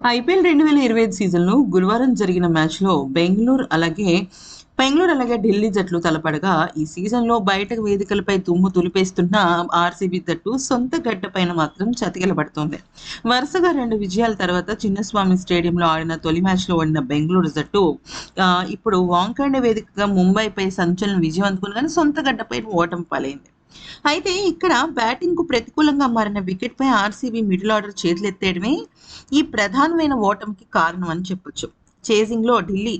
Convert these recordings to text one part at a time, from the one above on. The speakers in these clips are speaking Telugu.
ఐపీఎల్ రెండు వేల ఇరవై ఐదు సీజన్లో గురువారం జరిగిన మ్యాచ్లో బెంగళూరు అలాగే బెంగళూరు అలాగే ఢిల్లీ జట్లు తలపడగా ఈ సీజన్లో బయట వేదికలపై దుమ్ము తులిపేస్తున్న ఆర్సీబీ జట్టు సొంత గడ్డపైన మాత్రం చతికిలబడుతోంది వరుసగా రెండు విజయాల తర్వాత చిన్నస్వామి స్టేడియంలో ఆడిన తొలి మ్యాచ్లో ఓడిన బెంగళూరు జట్టు ఇప్పుడు వాంఖండే వేదికగా ముంబైపై సంచలన విజయం అందుకుని కానీ సొంత గడ్డపై ఓటమి పాలైంది. అయితే ఇక్కడ బ్యాటింగ్కు ప్రతికూలంగా మారిన వికెట్ పై ఆర్సీబీ మిడిల్ ఆర్డర్ చేతులెత్తేయడమే ఈ ప్రధానమైన ఓటమికి కారణం అని చెప్పొచ్చు. చేసింగ్లో ఢిల్లీ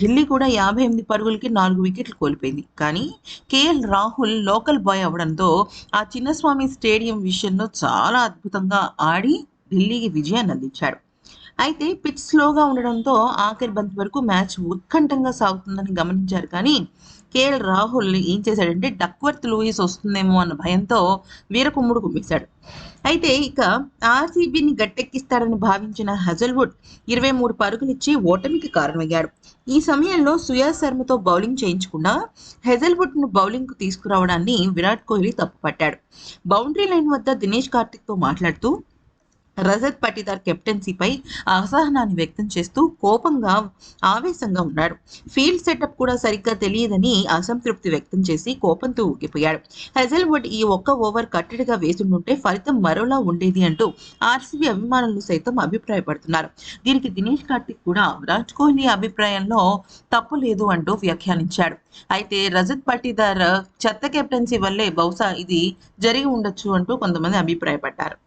ఢిల్లీ కూడా యాభై ఎనిమిది పరుగులకి నాలుగు వికెట్లు కోల్పోయింది. కానీ కేఎల్ రాహుల్ లోకల్ బాయ్ అవడంతో ఆ చిన్నస్వామి స్టేడియం విషయంలో చాలా అద్భుతంగా ఆడి ఢిల్లీకి విజయాన్ని అందించాడు. అయితే పిచ్ స్లోగా ఉండడంతో ఆఖరి బంతి వరకు మ్యాచ్ ఉత్కంఠంగా సాగుతుందని గమనించారు. కానీ కేఎల్ రాహుల్ ఏం చేశాడంటే డక్వర్త్ లూయిస్ వస్తుందేమో అన్న భయంతో వీరకుమ్ముడు కుమ్మేశాడు అయితే ఇక ఆర్సీబీని గట్టెక్కిస్తాడని భావించిన హజల్వుడ్ ఇరవై మూడు పరుగులిచ్చి ఓటమికి కారణమయ్యాడు. ఈ సమయంలో సుయా శర్మతో బౌలింగ్ చేయించకుండా హెజల్వుడ్ను బౌలింగ్కు తీసుకురావడాన్ని విరాట్ కోహ్లీ తప్పుపట్టాడు. బౌండరీ లైన్ వద్ద దినేష్ కార్తిక్తో మాట్లాడుతూ రజత్ పటిదార్ కెప్టెన్సీపై అసహనాన్ని వ్యక్తం చేస్తూ కోపంగా ఆవేశంగా ఉన్నాడు. ఫీల్డ్ సెటప్ కూడా సరిగ్గా తెలియదని అసంతృప్తి వ్యక్తం చేసి కోపంతో ఊగిపోయాడు. హెజల్వుడ్ ఈ ఒక్క ఓవర్ కట్టడిగా వేసుండుంటే ఫలితం మరోలా ఉండేది అంటూ ఆర్సీబీ అభిమానులు సైతం అభిప్రాయపడుతున్నారు. దీనికి దినేష్ కార్తిక్ కూడా విరాట్ కోహ్లీ అభిప్రాయంలో తప్పు లేదు అంటూ వ్యాఖ్యానించాడు. అయితే రజత్ పటిదార్ చెత్త కెప్టెన్సీ వల్లే బహుశా ఇది జరిగి ఉండొచ్చు అంటూ కొంతమంది అభిప్రాయపడ్డారు.